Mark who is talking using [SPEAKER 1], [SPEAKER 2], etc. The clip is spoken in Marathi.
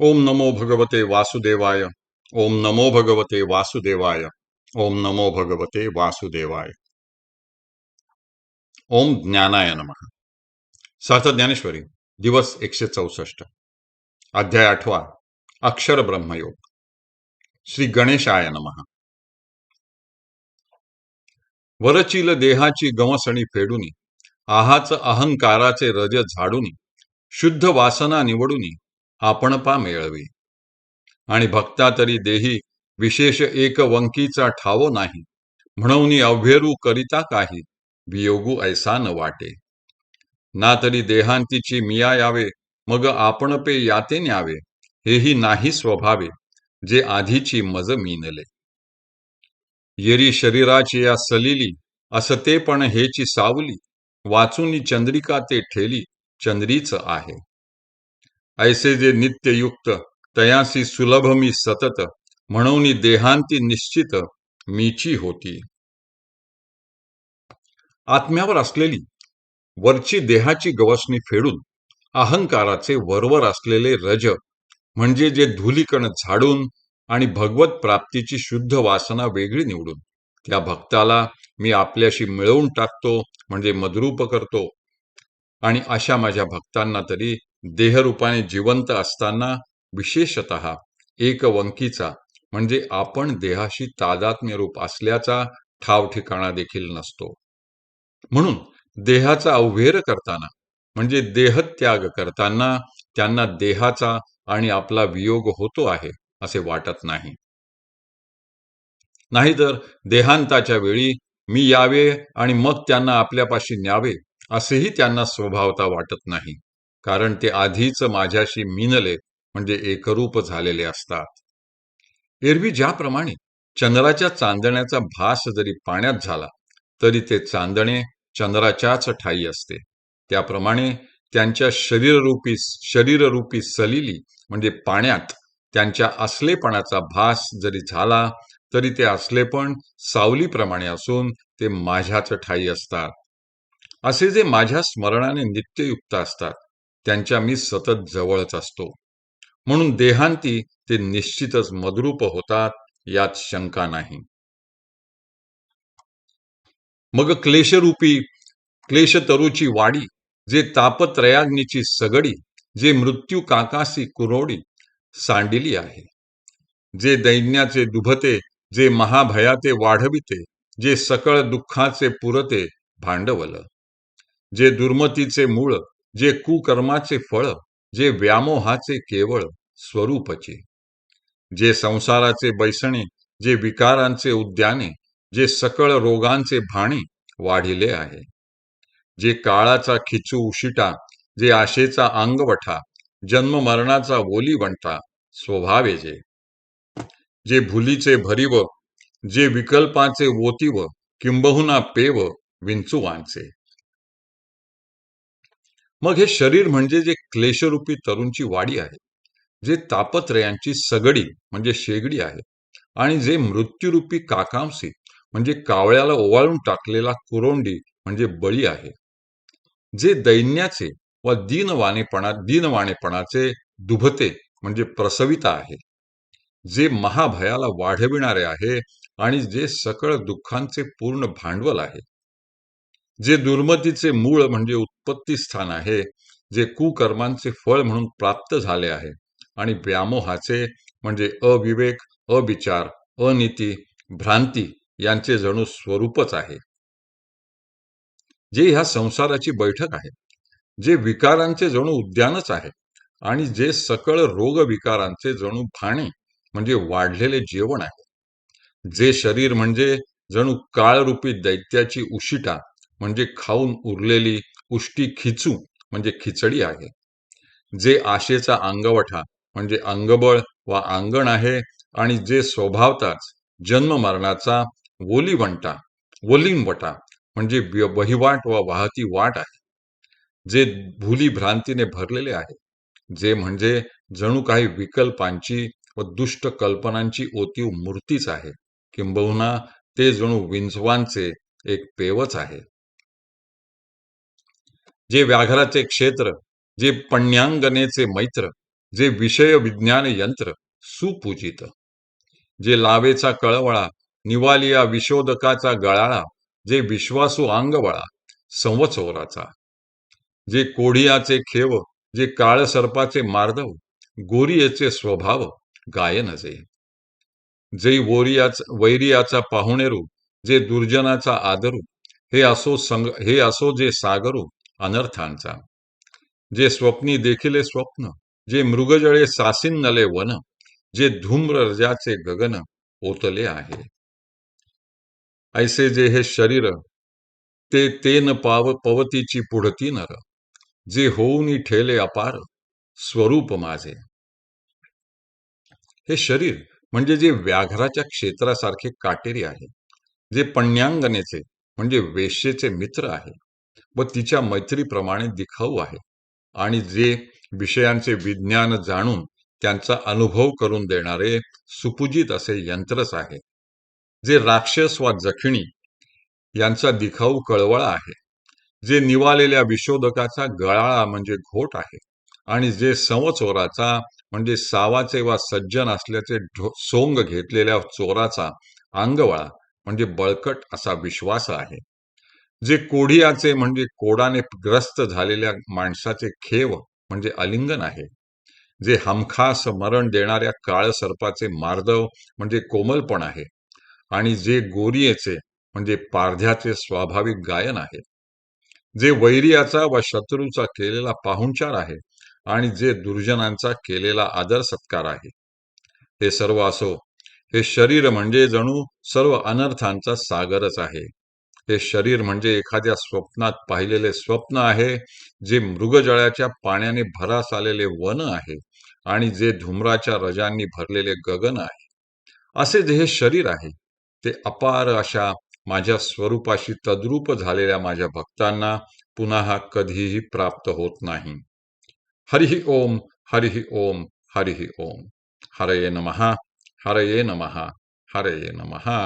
[SPEAKER 1] ओम नमो भगवते वासुदेवाय ओम नमो भगवते वासुदेवाय ओम नमो भगवते वासुदेवाय। ओम ज्ञानाय नमः। सहज ज्ञानेश्वरी दिवस एकशे चौसष्ट। अध्याय आठवा अक्षर ब्रह्मयोग। श्री गणेशाय नम। वरचिल देहाची गवसणी फेडूनी आहाच अहंकाराचे रज झाडूनी शुद्ध वासना निवडूनी आपण पा आणि भक्ता तरी देही विशेष एक वंकीचा ठावो नाही. म्हणून अव्हेरू करिता काही वियोगू ऐसा न वाटे. ना तरी देहांतीची मिया यावे मग आपण पे याते न्यावे हेही नाही स्वभावे जे आधीची मज मीनले. येरी शरीराची या सलिली असते पण हेची सावली वाचून चंद्रिका ते ठेली चंद्रीच आहे. ऐसे जे नित्ययुक्त तयासी सुलभ मी सतत म्हणून देहांती निश्चित मीची होती. आत्म्यावर असलेली वरची देहाची गवसणी फेडून अहंकाराचे वरवर असलेले रज म्हणजे जे धुलीकण झाडून आणि भगवत प्राप्तीची शुद्ध वासना वेगळी निवडून त्या भक्ताला मी आपल्याशी मिळवून टाकतो म्हणजे मद्रूप करतो. आणि अशा माझ्या भक्तांना तरी देहरूपाने जिवंत असताना विशेषत एकवंकीचा म्हणजे आपण देहाशी तादात्म्य रूप असल्याचा ठाव ठिकाणा देखील नसतो. म्हणून देहाचा अवघेर करताना म्हणजे देहत्याग करताना त्यांना देहाचा आणि आपला वियोग होतो आहे असे वाटत नाही. नाहीतर देहांताच्या वेळी मी यावे आणि मग त्यांना आपल्यापाशी न्यावे असेही त्यांना स्वभावता वाटत नाही. कारण ते आधीच माझ्याशी मिनले म्हणजे एकरूप झालेले असतात. एरवी ज्याप्रमाणे चंद्राच्या चांदण्याचा भास जरी पाण्यात झाला तरी ते चांदणे चंद्राच्याच ठाई असते. त्याप्रमाणे त्यांच्या शरीररूपी शरीररूपी सलिली म्हणजे पाण्यात त्यांच्या असलेपणाचा भास जरी झाला तरी ते असलेपण सावलीप्रमाणे असून ते माझ्याच ठाई असतात. असे जे माझ्या स्मरणाने नित्ययुक्त असतात त्यांच्या मी सतत जवळच असतो. म्हणून देहांती ते निश्चितच मद्रूप होतात यात शंका नाही. मग क्लेशरूपी क्लेशतरूची वाडी जे तापत्रयाग्नीची सगडी जे मृत्यू काकासी कुरोडी सांडिली आहे. जे दैन्याचे दुभते जे महाभयाते वाढविते जे सकळ दुःखाचे पुरते भांडवल. जे दुर्मतीचे मूळ जे कुकर्माचे फळ जे व्यामोहाचे केवळ स्वरूपचे. जे संसाराचे बैसणे जे विकारांचे उद्याने जे सकळ रोगांचे भाणे वाढिले आहे. जे काळाचा खिचू उशिटा जे आशेचा अंगवठा जन्म मरणाचा ओली स्वभावे जे. जे भुलीचे भरीव जे विकल्पाचे ओतीव किंबहुना पेव विंचुवांचे. मग हे शरीर म्हणजे जे क्लेशरूपी तरुणची वाडी आहे जे तापत्रयांची सगडी म्हणजे शेगडी आहे आणि जे मृत्यूरूपी काकांसी म्हणजे कावळ्याला ओवाळून टाकलेला कुरोंडी म्हणजे बळी आहे. जे दैन्याचे व दीनवाणेपणा दीनवाणेपणाचे दुभते म्हणजे प्रसविता आहे जे महाभयाला वाढविणारे आहे आणि जे सकळ दुःखांचे पूर्ण भांडवल आहे. जे दुर्मतीचे मूळ म्हणजे उत्पत्ती स्थान आहे जे कुकर्मांचे फळ म्हणून प्राप्त झाले आहे आणि व्यामोहाचे म्हणजे अविवेक अविचार अनिती भ्रांती यांचे जणू स्वरूपच आहे. जे ह्या संसाराची बैठक आहे जे विकारांचे जणू उद्यानच आहे आणि जे सकळ रोग विकारांचे जणू भाणे म्हणजे वाढलेले जेवण आहे. जे शरीर म्हणजे जणू काळरूपी दैत्याची उशिटा म्हणजे खाऊन उरलेली उष्टी खिचू म्हणजे खिचडी आहे. जे आशेचा अंगवठा म्हणजे अंगबळ वा अंगण आहे आणि जे स्वभावताच जन्म मरणाचा ओलीवंटा ओलिंवटा म्हणजे वहिवाट वा वाहती वाट आहे. जे भूली भ्रांतीने भरलेले आहे. जे म्हणजे जणू काही विकल्पांची व दुष्ट कल्पनांची ओतीव मूर्तीच आहे. किंबहुना ते जणू विंझवांचे एक पेवच आहे. जे व्याघ्राचे क्षेत्र जे पण्यांगनेचे मैत्र जे विषय विज्ञान यंत्र सुपूजित. जे लावेचा कळवळा निवालिया विशोदकाचा गळाळा जे विश्वासू अंगवळा संवत्सोराचा. जे कोढियाचे खेव जे काळ सर्पाचे मार्दव गोरियेचे स्वभाव गायनजे. जे वोरियाच वैरियाचा पाहुणेरू जे दुर्जनाचा आदरू हे असो संग हे असो जे सागरू अनर्थांचा. जे स्वप्नी देखिले स्वप्न जे मृगजळे सासिन्नले वन जे धूम्र रजाचे गगन ओतले आहे. ऐसे जे हे शरीर ते तेन पाव पवतीची पुढती नर जे होऊनी ठेले अपार स्वरूप माझे. हे शरीर म्हणजे जे व्याघ्राच्या क्षेत्रासारखे काटेरी आहे जे पण्यांगनेचे म्हणजे वेश्येचे मित्र आहे. व तिच्या मैत्रीप्रमाणे दिखाऊ आहे. आणि जे विषयांचे विज्ञान जाणून त्यांचा अनुभव करून देणारे सुपूजित असे यंत्रच आहे. जे राक्षस वा जखिणी यांचा दिखाऊ कळवळा आहे. जे निवालेल्या विशोधकाचा गळाळा म्हणजे घोट आहे. आणि जे संवचोराचा म्हणजे सावाचे वा सज्जन असल्याचे सोंग घेतलेल्या चोराचा अंगवळा म्हणजे बळकट असा विश्वास आहे. जे कोढियाचे म्हणजे कोडाने ग्रस्त झालेल्या माणसाचे खेव म्हणजे अलिंगन आहे. जे हमखास मरण देणाऱ्या काळ सर्पाचे मार्दव म्हणजे कोमलपण आहे. आणि जे गोरियेचे म्हणजे पारध्याचे स्वाभाविक गायन आहे. जे वैरियाचा व शत्रूचा केलेला पाहुणचार आहे आणि जे दुर्जनांचा केलेला आदर सत्कार आहे. हे सर्व असो हे शरीर म्हणजे जणू सर्व अनर्थांचा सागरच आहे. हे शरीर म्हणजे एखाद्या स्वप्नात पाहिलेले स्वप्न आहे जे मृगजळाच्या पाण्याने भरास आलेले वन आहे आणि जे धुम्राच्या रजांनी भरलेले गगन आहे. असे जे हे शरीर आहे ते अपार अशा माझ्या स्वरूपाशी तद्रूप झालेल्या माझ्या भक्तांना पुन्हा कधीही प्राप्त होत नाही. हरिः ओम हरिः ओम हरिः ओम. हरये नमहा हरये नमहा हरये नमहा